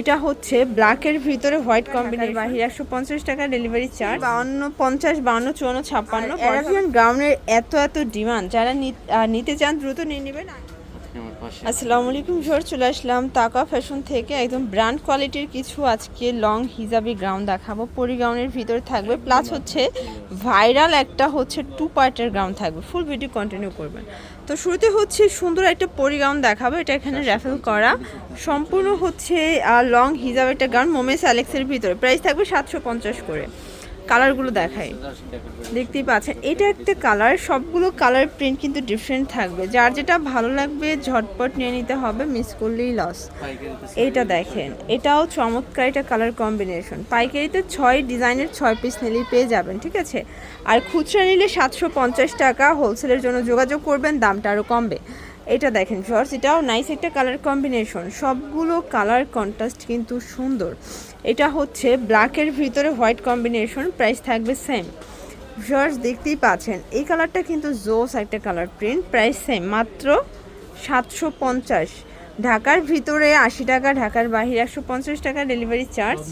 এটা হচ্ছে ব্ল্যাকের ভিতরে হোয়াইট কম্বিনেশন বাহির একশো পঞ্চাশ টাকা ডেলিভারি চার্জ বাউন্ন পঞ্চাশ বাউন্ন চুয়ান্ন ছাপ্পান্ন অ্যারাবিয়ান গ্রাউন্ডের এত এত ডিমান্ড যারা নিতে চান দ্রুত নিয়ে নেবেন। আসসালামু আলাইকুম জোর চলে আসলাম তাকা ফ্যাশন থেকে। একদম ব্র্যান্ড কোয়ালিটির কিছু আজকে লং হিজাবি গ্রাউন্ড দেখাবো। পরি গ্রাউন্ডের ভিতরে থাকবে, প্লাস হচ্ছে ভাইরাল একটা হচ্ছে টু পার্টের গ্রাউন্ড থাকবে। ফুল ভিডিও কন্টিনিউ করবেন। তো শুরুতে হচ্ছে সুন্দর একটা পরি গ্রাউন্ড দেখাবো, এটা এখানে র্যাফেল করা। সম্পূর্ণ হচ্ছে লং হিজাব একটা গ্রাউন্ড মোমেস অ্যালেক্সের ভিতরে। প্রাইস থাকবে সাতশো পঞ্চাশ করে। কালারগুলো দেখাই। দেখতেই পাচ্ছেন, এটা একটা কালার, সবগুলো কালার প্রিন্ট কিন্তু ডিফারেন্ট থাকবে। যার যেটা ভালো লাগবে, ঝটপট নিয়ে নিতে হবে মিস করলেই লস এইটা দেখেন, এটাও চমৎকার এটা কালার কম্বিনেশন পাইকারিতে ছয় ডিজাইনের ছয় পিস নিলেই পেয়ে যাবেন, ঠিক আছে? আর খুচরা নিলে সাতশো পঞ্চাশ টাকা হোলসেলের জন্য যোগাযোগ করবেন, দামটা আরও কমবে। এটা দেখেন শর্টস এটাও নাইস একটা কালার কম্বিনেশন সবগুলো কালার কন্ট্রাস্ট কিন্তু সুন্দর। এটা হচ্ছে ব্ল্যাকের ভিতরে হোয়াইট কম্বিনেশন প্রাইস থাকবে সেম শর্টস দেখতেই পাচ্ছেন এই কালারটা কিন্তু জোস একটা কালার প্রিন্ট প্রাইস সেম মাত্র সাতশো পঞ্চাশ। ঢাকার ভিতরে আশি টাকা ঢাকার বাহিরে একশো পঞ্চাশ টাকা ডেলিভারি চার্জ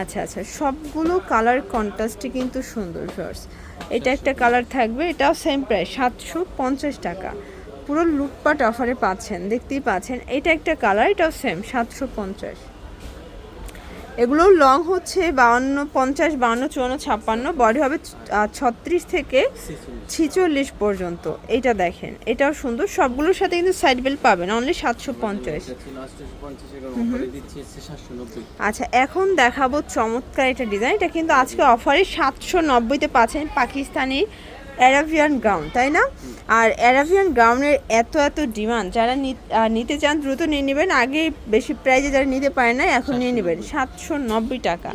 আচ্ছা আচ্ছা সবগুলো কালার কন্ট্রাস্টে কিন্তু সুন্দর শর্টস এটা একটা কালার থাকবে এটাও সেম প্রাইস সাতশো পঞ্চাশ টাকা। পুরো লুটপাট অফারে পাচ্ছেন দেখতেই পাচ্ছেন। এটা একটা কালার এটাও সেম সাতশো পঞ্চাশ। এগুলো লং হচ্ছে বাউন্ন পঞ্চাশ বাউন্ন চুয়ান্ন ছাপ্পান্ন বডি হবে ছত্রিশ থেকে ছিচল্লিশ পর্যন্ত। এটা দেখেন এটাও সুন্দর। সবগুলোর সাথে কিন্তু সাইড বেল্ট পাবেন অনলি সাতশো পঞ্চাশ। আচ্ছা এখন দেখাবো চমৎকার এটা ডিজাইন এটা কিন্তু আজকে অফারে সাতশো নব্বইতে পাচ্ছেন পাকিস্তানি অ্যারাবিয়ান গ্রাউন্ড তাই না? আর অ্যারাবিয়ান গ্রাউন্ডের এত এত ডিমান্ড যারা নিতে চান দ্রুত নিয়ে নেবেন। আগে বেশি প্রাইজে যারা নিতে পারে না এখন নিয়ে নেবেন। সাতশো নব্বই। টাকা।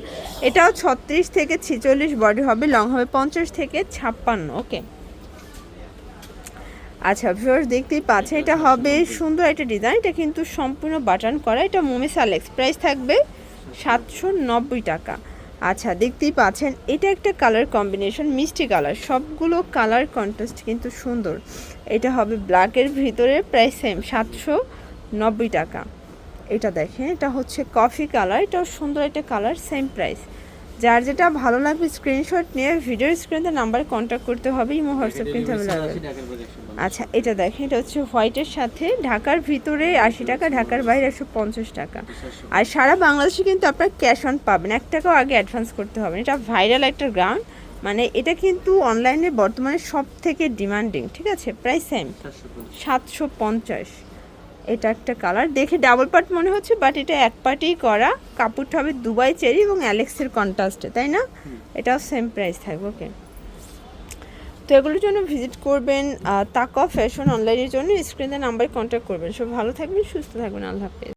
এটাও ছত্রিশ থেকে ছিচল্লিশ বডি হবে লং হবে পঞ্চাশ থেকে ছাপ্পান্ন ওকে আচ্ছা ভিউয়ার্স দেখতেই পাচ্ছেন এটা হবে সুন্দর একটা ডিজাইন এটা কিন্তু সম্পূর্ণ বাটন করা এটা মোমেস আলেক্স প্রাইস থাকবে সাতশো নব্বই টাকা। আচ্ছা দেখতেই পাচ্ছেন, এটা একটা কালার কম্বিনেশন মিষ্টি কালার সবগুলো কালার কন্ট্রাস্ট কিন্তু সুন্দর। এটা হবে ব্ল্যাকের ভিতরে, প্রায় সেম সাতশো নব্বই টাকা। এটা দেখেন, এটা হচ্ছে কফি কালার এটাও সুন্দর একটা কালার সেম প্রাইস যার যেটা ভালো লাগবে স্ক্রিনশট নিয়ে ভিডিও স্ক্রিনে নাম্বারে কন্ট্যাক্ট করতে হবে ইমো হোয়াটসঅ্যাপ কিন্তু অ্যাভেলেবেল আচ্ছা এটা দেখেন, এটা হচ্ছে হোয়াইটের সাথে ঢাকার ভিতরে আশি টাকা, ঢাকার বাইরে একশো পঞ্চাশ টাকা। আর সারা বাংলাদেশে কিন্তু আপনার ক্যাশ অন পাবেন, এক টাকাও আগে অ্যাডভান্স করতে হবে এটা ভাইরাল একটা গ্রাউন্ড মানে এটা কিন্তু অনলাইনে বর্তমানে সব থেকে ডিমান্ডিং ঠিক আছে? প্রাইস সেম সাতশো পঞ্চাশ। এটা একটা কালার। দেখে ডাবল পার্ট মনে হচ্ছে বাট এটা এক পার্টেই করা। কাপড়টা হবে দুবাই চেরি এবং অ্যালেক্সের কন্ট্রাস্টে তাই না? এটাও সেম প্রাইস থাকবে ওকে তো এগুলোর জন্য ভিজিট করবেন তাকা ফ্যাশন অনলাইনের জন্য। স্ক্রিনে নাম্বার কন্ট্যাক্ট করবেন। সব ভালো থাকবেন সুস্থ থাকবেন আল্লাহ হাফেজ।